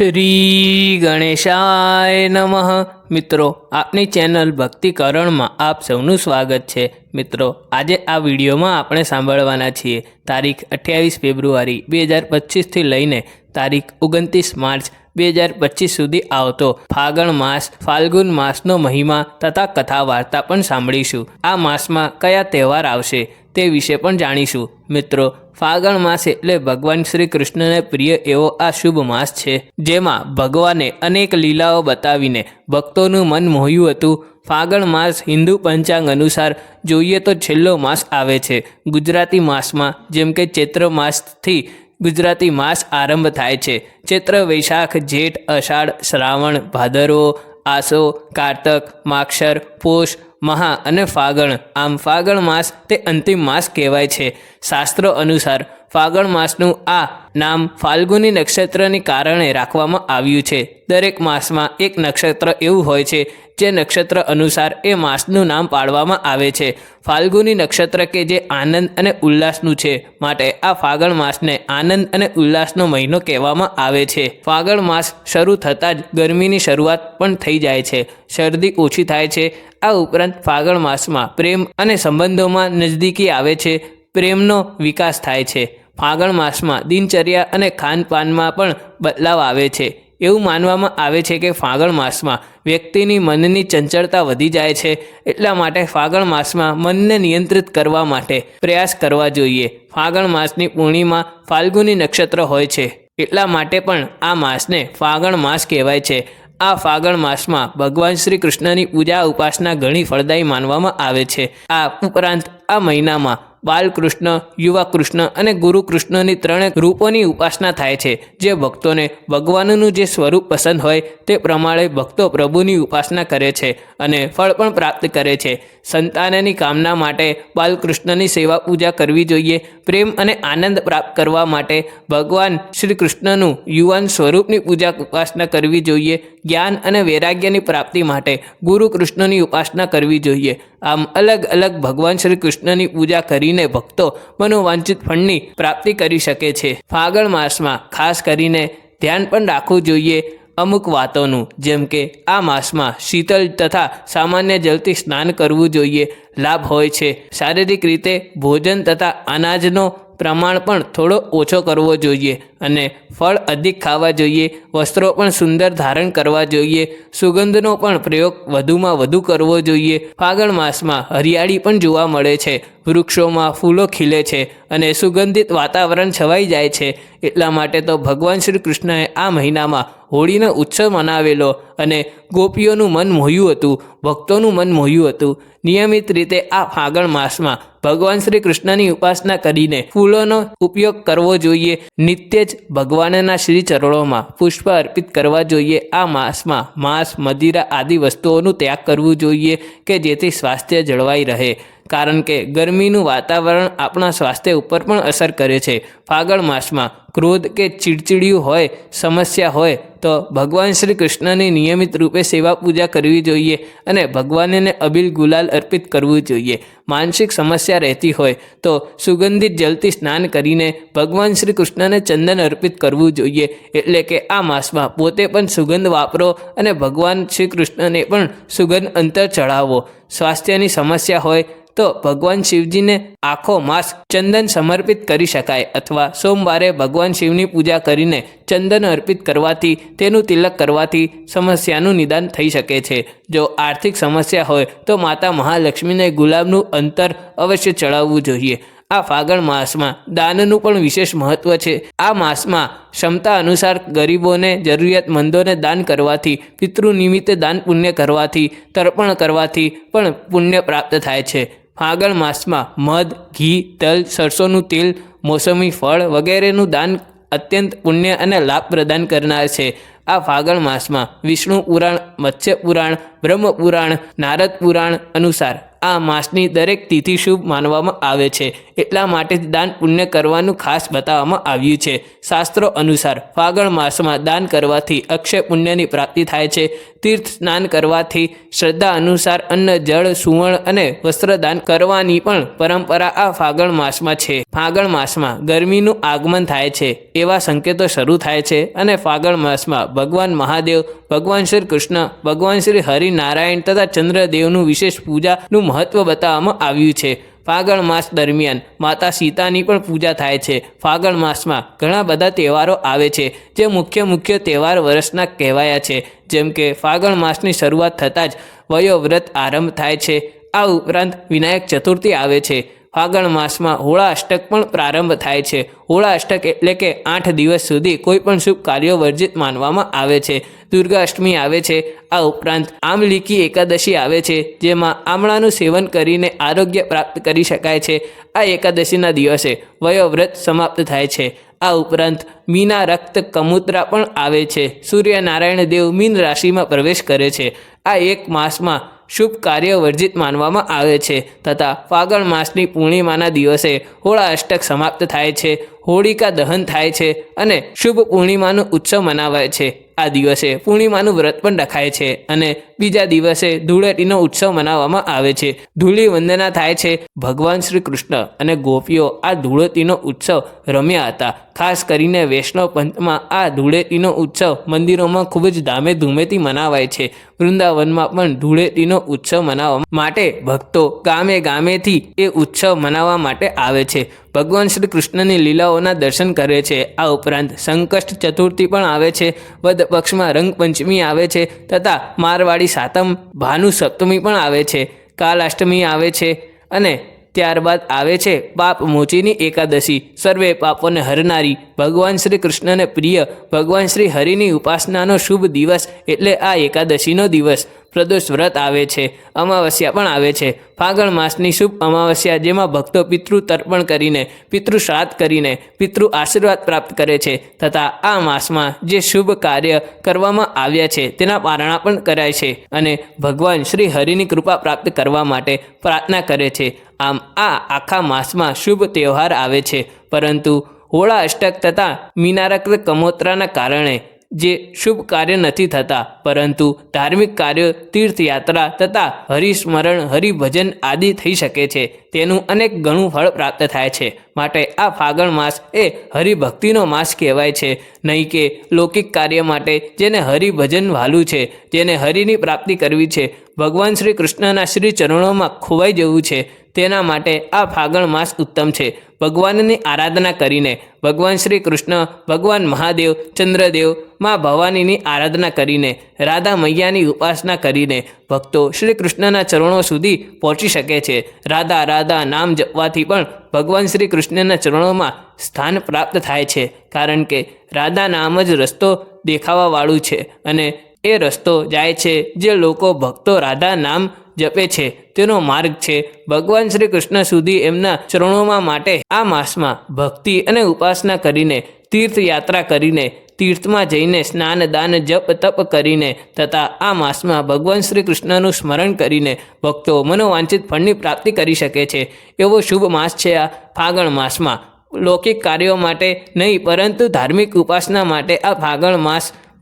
શ્રી ગણેશાય નમઃ. મિત્રો, આપની ચેનલ ભક્તિકરણમાં આપ સૌનું સ્વાગત છે. મિત્રો, આજે આ વિડીયોમાં આપણે સાંભળવાના છીએ તારીખ અઠ્યાવીસ ફેબ્રુઆરી બે હજાર પચીસથી લઈને તારીખ ઓગણત્રીસ માર્ચ બે હજાર પચીસ સુધી આવતો ફાગણ માસ, ફાલ્ગુન માસનો મહિમા તથા કથા વાર્તા પણ સાંભળીશું. આ માસમાં કયા તહેવાર આવશે? તે વિશે પણ જાણીશું. મિત્રો, ફાગણ માસ એટલે ભગવાન શ્રી કૃષ્ણને પ્રિય એવો આ શુભ માસ છે, જેમાં ભગવાને અનેક લીલાઓ બતાવીને ભક્તોનું મન મોહ્યું હતું. ફાગણ માસ હિન્દુ પંચાંગ અનુસાર જોઈએ તો છેલ્લો માસ આવે છે, ગુજરાતી માસમાં, જેમ કે ચૈત્ર માસથી ગુજરાતી માસ આરંભ થાય છે. ચૈત્ર, વૈશાખ, જેઠ, અષાઢ, શ્રાવણ, ભાદરવો, આસો, કારતક માક્ષર પોષ મહા અને ફાગણ. આમ ફાગણ માસ તે અંતિમ માસ કહેવાય છે. શાસ્ત્રો અનુસાર ફાગણ માસનું આ નામ ફાલ્ગુની નક્ષત્રને કારણે રાખવામાં આવ્યું છે. દરેક માસમાં એક નક્ષત્ર એવું હોય છે, જે નક્ષત્ર અનુસાર એ માસનું નામ પાડવામાં આવે છે. ફાલ્ગુની નક્ષત્ર કે જે આનંદ અને ઉલ્લાસનું છે, માટે આ ફાગણ માસને આનંદ અને ઉલ્લાસનો મહિનો કહેવામાં આવે છે. ફાગણ માસ શરૂ થતાં જ ગરમીની શરૂઆત પણ થઈ જાય છે. શરદી ઓછી થાય છે. આ ઉપરાંત ફાગણ માસમાં પ્રેમ અને સંબંધોમાં નજદીકી આવે છે. પ્રેમનો વિકાસ થાય છે. ફાગણ માસમાં દિનચર્યા અને ખાનપાનમાં પણ બદલાવ આવે છે. એવું માનવામાં આવે છે કે ફાગણ માસમાં વ્યક્તિની મનની ચંચળતા વધી જાય છે. એટલા માટે ફાગણ માસમાં મનને નિયંત્રિત કરવા માટે પ્રયાસ કરવા જોઈએ. ફાગણ માસની પૂર્ણિમા ફાલ્ગુની નક્ષત્ર હોય છે. એટલા માટે પણ આ માસને ફાગણ માસ કહેવાય છે. આ ફાગણ માસમાં ભગવાન શ્રી કૃષ્ણની પૂજા ઉપાસના ઘણી ફળદાયી માનવામાં આવે છે. આ ઉપરાંત આ મહિનામાં બાલકૃષ્ણ, યુવા કૃષ્ણ અને ગુરુ કૃષ્ણની ત્રણેય રૂપોની ઉપાસના થાય છે. જે ભક્તોને ભગવાનનું જે સ્વરૂપ પસંદ હોય તે પ્રમાણે ભક્તો પ્રભુની ઉપાસના કરે છે અને ફળ પણ પ્રાપ્ત કરે છે. સંતાનની કામના માટે બાલકૃષ્ણની સેવા પૂજા કરવી જોઈએ. પ્રેમ અને આનંદ પ્રાપ્ત કરવા માટે ભગવાન શ્રી કૃષ્ણનું યુવાન સ્વરૂપની પૂજા ઉપાસના કરવી જોઈએ. જ્ઞાન અને વૈરાગ્યની પ્રાપ્તિ માટે ગુરુ કૃષ્ણની ઉપાસના કરવી જોઈએ. આમ અલગ અલગ ભગવાન શ્રી કૃષ્ણની પૂજા કરીને ભક્તો મનોવાંછિત ફળની પ્રાપ્તિ કરી શકે છે. ફાગણ માસમાં ખાસ કરીને ધ્યાન પણ રાખવું જોઈએ અમુક વાતોનું, જેમ કે આ માસમાં શીતળ તથા સામાન્ય જલથી સ્નાન કરવું જોઈએ, લાભ હોય છે. શારીરિક રીતે ભોજન તથા અનાજનો પ્રમાણ પણ થોડો ઓછો કરવો જોઈએ અને ફળ અધિક ખાવા જોઈએ, વસ્ત્રો પણ સુંદર ધારણ કરવા જોઈએ, સુગંધનો પણ પ્રયોગ વધુમાં વધુ કરવો જોઈએ. ફાગણ માસમાં હરિયાળી પણ જોવા મળે છે, વૃક્ષોમાં ફૂલો ખીલે છે અને સુગંધિત વાતાવરણ છવાઈ જાય છે. એટલા માટે તો ભગવાન શ્રી કૃષ્ણએ આ મહિનામાં હોળીનો ઉત્સવ મનાવેલો અને ગોપીઓનું મન મોહ્યું હતું, ભક્તોનું મન મોહ્યું હતું. નિયમિત રીતે આ ફાગણ માસમાં ભગવાન શ્રી કૃષ્ણની ઉપાસના કરીને ફૂલોનો ઉપયોગ કરવો જોઈએ. નિત્ય જ ભગવાનના શ્રી ચરણોમાં પુષ્પ અર્પિત કરવા જોઈએ. આ માસમાં માંસ, મદિરા આદિ વસ્તુઓનું ત્યાગ કરવું જોઈએ કે જેથી સ્વાસ્થ્ય જળવાઈ રહે. કારણ કે ગરમીનું વાતાવરણ આપણા સ્વાસ્થ્ય ઉપર પણ અસર કરે છે. ફાગણ માસમાં ક્રોધ કે ચીડચીડિયું હોય, સમસ્યા હોય, તો ભગવાન શ્રી કૃષ્ણની નિયમિત રૂપે સેવા પૂજા કરવી જોઈએ અને ભગવાનને અબિલ ગુલાલ અર્પિત કરવું જોઈએ. માનસિક સમસ્યા રહેતી હોય, તો સુગંધિત જલથી સ્નાન કરીને ભગવાન શ્રી કૃષ્ણને ચંદન અર્પિત કરવું જોઈએ. એટલે કે આ માસમાં પોતે પણ સુગંધ વાપરો અને ભગવાન શ્રી કૃષ્ણને પણ સુગંધ અંતર ચઢાવો. સ્વાસ્થ્યની સમસ્યા હોય તો ભગવાન શિવજીને આખો માસ ચંદન સમર્પિત કરી શકાય અથવા સોમવારે ભગવાન શિવની પૂજા કરીને ચંદન અર્પિત કરવાથી, તેનું તિલક કરવાથી સમસ્યાનું નિદાન થઈ શકે છે. જો આર્થિક સમસ્યા હોય, તો માતા મહાલક્ષ્મીને ગુલાબનું અંતર અવશ્ય ચડાવવું જોઈએ. આ ફાગણ માસમાં દાનનું પણ વિશેષ મહત્વ છે. આ માસમાં ક્ષમતા અનુસાર ગરીબોને, જરૂરિયાતમંદોને દાન કરવાથી પિતૃ નિમિત્તે દાન પુણ્ય કરવાથી, તર્પણ કરવાથી પણ પુણ્ય પ્રાપ્ત થાય છે. ફાગણ માસમાં મધ, ઘી, તલ, સરસોનું તેલ, મોસમી ફળ વગેરેનું દાન અત્યંત પુણ્ય અને લાભ પ્રદાન કરનાર છે. આ ફાગણ માસમાં વિષ્ણુ પુરાણ, મત્સ્ય પુરાણ, બ્રહ્મ પુરાણ, નારદ પુરાણ અનુસાર આ માસની દરેક તિથિ શુભ માનવામાં આવે છે. એટલા માટે જ દાન પુણ્ય કરવાનું ખાસ બતાવવામાં આવ્યું છે. શાસ્ત્રો અનુસાર ફાગણ માસમાં દાન કરવાથી અક્ષય પુણ્યની પ્રાપ્તિ થાય છે. તીર્થ સ્નાન કરવાથી શ્રદ્ધા અનુસાર અન્ન, જળ, સુવર્ણ અને વસ્ત્રદાન કરવાની પણ પરંપરા આ ફાગણ માસમાં છે. ફાગણ માસમાં ગરમીનું આગમન થાય છે. એવા સંકેતો શરૂ થાય છે અને ફાગણ માસમાં ભગવાન મહાદેવ, ભગવાન શ્રી કૃષ્ણ, ભગવાન શ્રી હરિનારાયણ તથા ચંદ્રદેવનું વિશેષ પૂજાનું મહત્વ બતાવવામાં આવ્યું છે. ફાગણ માસ દરમિયાન માતા સીતાની પણ પૂજા થાય છે. ફાગણ માસમાં ઘણા બધા તહેવારો આવે છે, જે મુખ્ય મુખ્ય તહેવાર વર્ષના કહેવાયા છે. જેમ કે ફાગણ માસની શરૂઆત થતાં જ વયોવ્રત આરંભ થાય છે. આ ઉપરાંત વિનાયક ચતુર્થી આવે છે. ફાગણ માસમાં હોળા અષ્ટક પણ પ્રારંભ થાય છે. હોળા અષ્ટક એટલે કે આઠ દિવસ સુધી કોઈ પણ શુભ કાર્યો વર્જિત માનવામાં આવે છે. દુર્ગા અષ્ટમી આવે છે. આ ઉપરાંત આમલીકી એકાદશી આવે છે, જેમાં આમળાનું સેવન કરીને આરોગ્ય પ્રાપ્ત કરી શકાય છે. આ એકાદશીના દિવસે વયોવ્રત સમાપ્ત થાય છે. આ ઉપરાંત મીના રક્ત કમુત્રા પણ આવે છે. સૂર્યનારાયણ દેવ મીન રાશિમાં પ્રવેશ કરે છે. આ એક માસમાં શુભ કાર્ય વર્જિત માનવામાં આવે છે તથા ફાગણ માસની પૂર્ણિમાના દિવસે હોળા અષ્ટક સમાપ્ત થાય છે, હોળિકા દહન થાય છે અને શુભ પૂર્ણિમાનો ઉત્સવ મનાવાય છે. આ દિવસે પૂર્ણિમાનું વ્રત પણ રખાય છે અને બીજા દિવસે ધૂળેટીનો ઉત્સવ મનાવવામાં આવે છે. ધૂળી વંદના થાય છે ભગવાન શ્રી કૃષ્ણ અને ગોપીઓ આ ધૂળેટીનો ઉત્સવ રમ્યા હતા. ખાસ કરીને વૈષ્ણવ પંથમાં આ ધૂળેટીનો ઉત્સવ મંદિરોમાં ખૂબ જ ધામે ધૂમેથી મનાવાય છે. વૃંદાવનમાં પણ ધૂળેટીનો ઉત્સવ મનાવવા માટે ભક્તો ગામે ગામેથી એ ઉત્સવ મનાવવા માટે આવે છે. ભગવાન શ્રી કૃષ્ણની લીલાઓના દર્શન કરે છે. આ ઉપરાંત સંકષ્ટ ચતુર્થી પણ આવે છે. વદ પક્ષમાં રંગપંચમી આવે છે તથા મારવાડી સાતમ ભાનુ સપ્તમી પણ આવે છે, કાલાષ્ટમી આવે છે અને ત્યારબાદ આવે છે પાપ મોચીની એકાદશી. સર્વે પાપોને હરનારી. ભગવાન શ્રી કૃષ્ણને પ્રિય. ભગવાન શ્રી હરિની ઉપાસનાનો શુભ દિવસ એટલે આ એકાદશીનો દિવસ. પ્રદોષ વ્રત આવે છે, અમાવસ્યા પણ આવે છે. ફાગણ માસની શુભ અમાવસ્યા જેમાં ભક્તો પિતૃ તર્પણ કરીને, પિતૃ શ્રાદ્ધ કરીને, પિતૃ આશીર્વાદ પ્રાપ્ત કરે છે તથા આ માસમાં જે શુભ કાર્ય કરવામાં આવ્યા છે તેના પારણા પણ કરાય છે અને ભગવાન શ્રી હરિની કૃપા પ્રાપ્ત કરવા માટે પ્રાર્થના કરે છે. આમ આ આખા માસમાં શુભ તહેવાર આવે છે. પરંતુ હોળા અષ્ટક તથા મીનારક કમોત્રાના કારણે જે શુભ કાર્ય નથી થતા, પરંતુ ધાર્મિક કાર્યો, તીર્થયાત્રા તથા હરિસ્મરણ, હરિભજન આદિ થઈ શકે છે. તેનું અનેક ગણું ફળ પ્રાપ્ત થાય છે. માટે આ ફાગણ માસ એ હરિભક્તિનો માસ કહેવાય છે. નહીં કે લૌકિક કાર્ય માટે જેને હરિભજન વાલું છે, જેને હરિની પ્રાપ્તિ કરવી છે. ભગવાન શ્રી કૃષ્ણના શ્રી ચરણોમાં ખોવાઈ જવું છે. તેના માટે આ ફાગણ માસ ઉત્તમ છે. ભગવાનની આરાધના કરીને ભગવાન શ્રી કૃષ્ણ ભગવાન મહાદેવ, ચંદ્રદેવ, માં ભવાનીની આરાધના કરીને, રાધા મૈયાની ઉપાસના કરીને ભક્તો શ્રી કૃષ્ણના ચરણો સુધી પહોંચી શકે છે. રાધા રાધા નામ જપવાથી પણ ભગવાન શ્રી કૃષ્ણના ચરણોમાં સ્થાન પ્રાપ્ત થાય છે. કારણ કે રાધા નામ જ રસ્તો દેખાવાવાળું છે અને એ રસ્તો જાય છે જે લોકો ભક્તો રાધા નામ જપે છે. તેનો માર્ગ છે ભગવાન શ્રી કૃષ્ણ સુધી એમના ચરણોમાં માટે આ માસમાં ભક્તિ અને ઉપાસના કરીને તીર્થયાત્રા કરીને તીર્થમાં જઈને સ્નાન, દાન, જપ, તપ કરીને તથા આ માસમાં ભગવાન શ્રી કૃષ્ણનું સ્મરણ કરીને ભક્તો મનોવાંછિત ફળની પ્રાપ્તિ કરી શકે છે. એવો શુભ માસ છે આ ફાગણ માસમાં. લૌકિક કાર્યો માટે નહીં, પરંતુ ધાર્મિક ઉપાસના માટે આ ફાગણ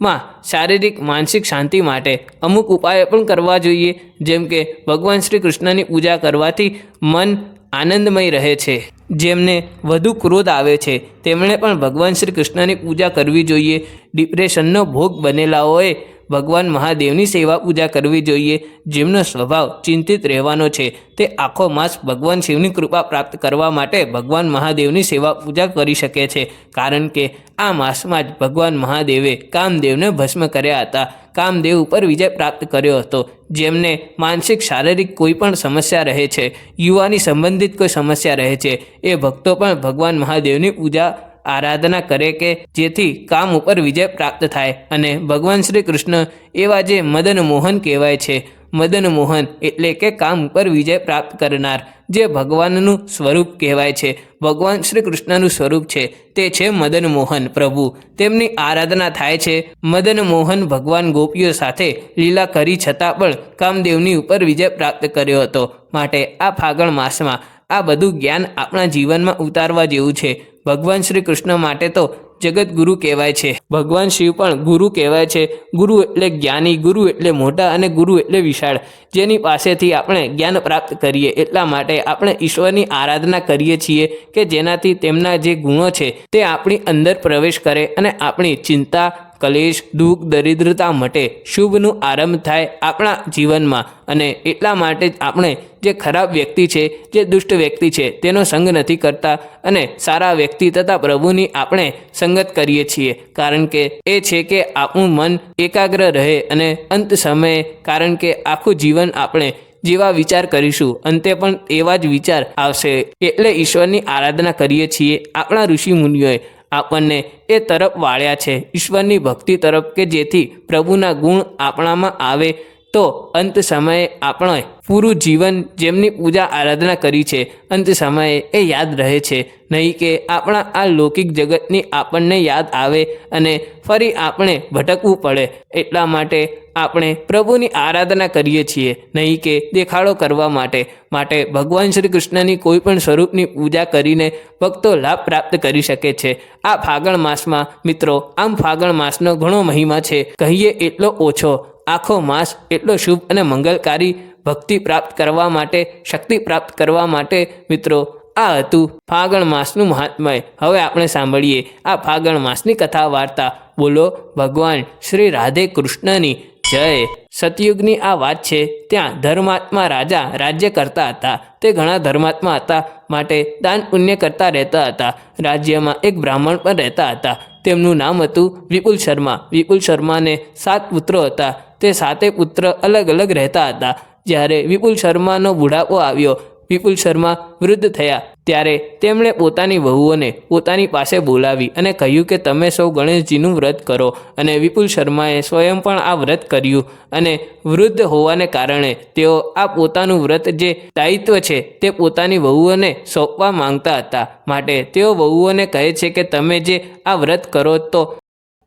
માસમાં શારીરિક, માનસિક શાંતિ માટે અમુક ઉપાયો પણ કરવા જોઈએ. જેમ કે, ભગવાન શ્રી કૃષ્ણની પૂજા કરવાથી મન આનંદમય રહે છે. જેમને વધુ ક્રોધ આવે છે, તેમણે પણ ભગવાન શ્રી કૃષ્ણની પૂજા કરવી જોઈએ. ડિપ્રેશનનો ભોગ બનેલાઓએ ભગવાન મહાદેવની સેવા પૂજા કરવી જોઈએ. જેમનો સ્વભાવ ચિંતિત રહેવાનો છે, તે આખો માસ ભગવાન શિવની કૃપા પ્રાપ્ત કરવા માટે ભગવાન મહાદેવની સેવા પૂજા કરી શકે છે. કારણ કે આ માસમાં જ ભગવાન મહાદેવે કામદેવને ભસ્મ કર્યા હતા. કામદેવ ઉપર વિજય પ્રાપ્ત કર્યો હતો, જેમને માનસિક શારીરિક કોઈ પણ સમસ્યા રહે છે, યુવાની સંબંધિત કોઈ સમસ્યા રહે છે, એ ભક્તો પણ ભગવાન મહાદેવની પૂજા આરાધના કરે કે જેથી કામ ઉપર વિજય પ્રાપ્ત થાય. અને ભગવાન શ્રી કૃષ્ણ એવા જે મદન મોહન કહેવાય છે. મદન મોહન એટલે કે કામ ઉપર વિજય પ્રાપ્ત કરનાર, જે ભગવાનનું સ્વરૂપ કહેવાય છે. ભગવાન શ્રી કૃષ્ણનું સ્વરૂપ છે તે છે મદન મોહન પ્રભુ. તેમની આરાધના થાય છે. મદન મોહન ભગવાન ગોપીઓ સાથે લીલા કરી છતાં પણ કામદેવની ઉપર વિજય પ્રાપ્ત કર્યો હતો. માટે આ ફાગણ માસમાં આ બધું જ્ઞાન આપણા જીવનમાં ઉતારવા જેવું છે. ભગવાન શ્રી કૃષ્ણ માટે તો જગત ગુરુ કહેવાય છે. ભગવાન શિવ પણ ગુરુ કહેવાય છે. ગુરુ એટલે જ્ઞાની, ગુરુ એટલે મોટા અને ગુરુ એટલે વિશાળ. જેની પાસેથી આપણે જ્ઞાન પ્રાપ્ત કરીએ એટલા માટે આપણે ઈશ્વરની આરાધના કરીએ છીએ કે જેનાથી તેમના જે ગુણો છે તે આપણી અંદર પ્રવેશ કરે અને આપણી ચિંતા કલેશ, દુઃખ, દરિદ્રતા મટે શુભનું આરંભ થાય આપણા જીવનમાં અને એટલા માટે આપણે જે ખરાબ વ્યક્તિ છે, જે દુષ્ટ વ્યક્તિ છે, તેનો સંગ નથી કરતા અને સારા વ્યક્તિ તથા પ્રભુની આપણે સંગત કરીએ છીએ. કારણ કે એ છે કે આપણું મન એકાગ્ર રહે અને અંત સમયે કારણ કે આખું જીવન આપણે જેવા વિચાર કરીશું, અંતે પણ એવા જ વિચાર આવશે. એટલે ઈશ્વરની આરાધના કરીએ છીએ આપણા ઋષિ મુનિઓએ આપણને એ તરફ વાળ્યા છે. ઈશ્વરની ભક્તિ તરફ કે જેથી પ્રભુના ગુણ આપણામાં આવે તો અંત સમયે આપણે પૂરું જીવન જેમની પૂજા આરાધના કરી છે, અંત સમયે એ યાદ રહે છે. નહીં કે આપણા આ લૌકિક જગતની આપણને યાદ આવે અને ફરી આપણે ભટકવું પડે. એટલા માટે આપણે પ્રભુની આરાધના કરીએ છીએ. નહીં કે દેખાડો કરવા માટે. માટે ભગવાન શ્રી કૃષ્ણની કોઈ પણ સ્વરૂપની પૂજા કરીને ભક્તો લાભ પ્રાપ્ત કરી શકે છે. આ ફાગણ માસમાં મિત્રો, આમ ફાગણ માસનો ઘણો મહિમા છે. કહીએ એટલો ઓછો. આખો માસ એટલો શુભ અને મંગલકારી ભક્તિ પ્રાપ્ત કરવા માટે, શક્તિ પ્રાપ્ત કરવા માટે, મિત્રો, આ હતું ફાગણ માસનું મહાત્મય. હવે આપણે સાંભળીએ આ ફાગણ માસની કથા વાર્તા. બોલો, ભગવાન શ્રી રાધે કૃષ્ણની જય. સતયુગની આ વાત છે, ત્યાં ધર્માત્મા રાજા રાજ્ય કરતા હતા. તે ઘણા ધર્માત્મા હતા, માટે દાન પુણ્ય કરતા રહેતા હતા. રાજ્યમાં એક બ્રાહ્મણ પણ રહેતા હતા. તેમનું નામ હતું વિપુલ શર્મા. વિપુલ શર્માને સાત પુત્રો હતા. તે સાતે પુત્ર અલગ અલગ રહેતા હતા. જ્યારે વિપુલ શર્માનો બુઢાપો આવ્યો, વિપુલ શર્મા વૃદ્ધ થયા. ત્યારે તેમણે પોતાની વહુઓને પોતાની પાસે બોલાવી અને કહ્યું કે તમે સૌ ગણેશજીનું વ્રત કરો અને વિપુલ શર્માએ સ્વયં પણ આ વ્રત કર્યું અને વૃદ્ધ હોવાને કારણે તેઓ આ પોતાનું વ્રત જે દાયિત્વ છે તે પોતાની વહુઓને સોંપવા માંગતા હતા. માટે તેઓ વહુઓને કહે છે કે તમે જે આ વ્રત કરો તો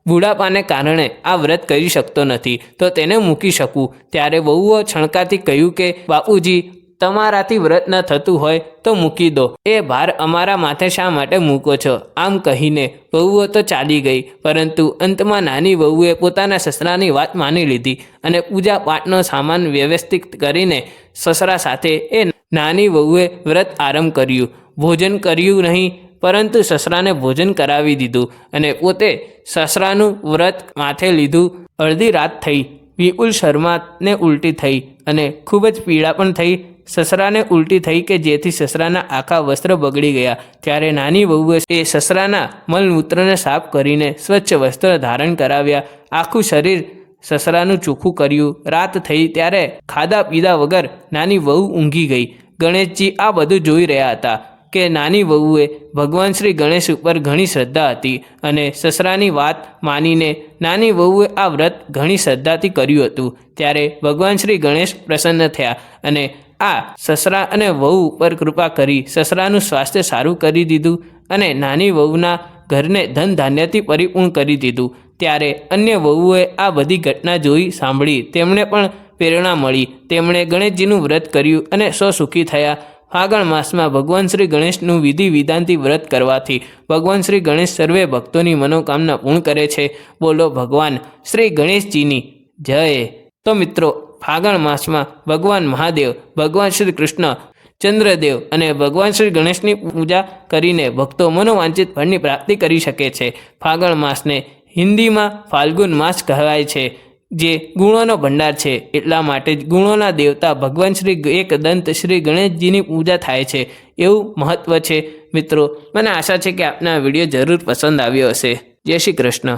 બુઢાપાને કારણે આ વ્રત કરી શકતો નથી. તો તેને મૂકી શકું. ત્યારે વહુઓ છણકાથી કહ્યું કે, બાપુજી, તમારાથી વ્રત ન થતું હોય તો મૂકી દો. એ ભાર અમારા માથે શા માટે મૂકો છો? આમ કહીને વહુઓ તો ચાલી ગઈ. પરંતુ અંતમાં નાની વહુએ પોતાના સસરાની વાત માની લીધી અને પૂજા પાઠનો સામાન વ્યવસ્થિત કરીને સસરા સાથે એ નાની વહુએ વ્રત આરંભ કર્યું. ભોજન કર્યું નહીં, પરંતુ સસરાને ભોજન કરાવી દીધું અને પોતે સસરાનું વ્રત માથે લીધું. અડધી રાત થઈ, વિપુલ શર્માને ઉલટી થઈ અને ખૂબ જ પીડા પણ થઈ. સસરાને ઉલટી થઈ કે જેથી સસરાના આખા વસ્ત્ર બગડી ગયા. ત્યારે નાની વહુએ એ સસરાના મલમૂત્રને સાફ કરીને સ્વચ્છ વસ્ત્ર ધારણ કરાવ્યા. આખું શરીર સસરાનું ચોખ્ખું કર્યું. રાત થઈ ત્યારે ખાધા પીધા વગર નાની વહુ ઊંઘી ગઈ. ગણેશજી આ બધું જોઈ રહ્યા હતા. કે નાની વહુએ ભગવાન શ્રી ગણેશ ઉપર ઘણી શ્રદ્ધા હતી અને સસરાની વાત માનીને નાની વહુએ આ વ્રત ઘણી શ્રદ્ધાથી કર્યું હતું. ત્યારે ભગવાન શ્રી ગણેશ પ્રસન્ન થયા અને આ સસરા અને વહુ ઉપર કૃપા કરી સસરાનું સ્વાસ્થ્ય સારું કરી દીધું અને નાની વહુના ઘરને ધન ધાન્યથી પરિપૂર્ણ કરી દીધું. ત્યારે અન્ય વહુએ આ બધી ઘટના જોઈ સાંભળી તેમણે પણ પ્રેરણા મળી. તેમણે ગણેશજીનું વ્રત કર્યું અને સ્વસુખી થયા. ફાગણ માસમાં ભગવાન શ્રી ગણેશનું વિધિ વિધાનથી વ્રત કરવાથી ભગવાન શ્રી ગણેશ સર્વે ભક્તોની મનોકામના પૂર્ણ કરે છે. બોલો ભગવાન, શ્રી ગણેશજીની જય. તો મિત્રો, ફાગણ માસમાં ભગવાન મહાદેવ, ભગવાન શ્રી કૃષ્ણ, ચંદ્રદેવ અને ભગવાન શ્રી ગણેશની પૂજા કરીને ભક્તો મનોવાંછિત ફળની પ્રાપ્તિ કરી શકે છે. ફાગણ માસને હિન્દીમાં ફાલ્ગુન માસ કહેવાય છે. જે ગુણોનો ભંડાર છે. એટલા માટે જ ગુણોના દેવતા ભગવાન શ્રી એકદંત શ્રી ગણેશજીની પૂજા થાય છે. એવું મહત્વ છે. મિત્રો, મને આશા છે કે આપને વીડિયો જરૂર પસંદ આવ્યો હશે. જય શ્રી કૃષ્ણ.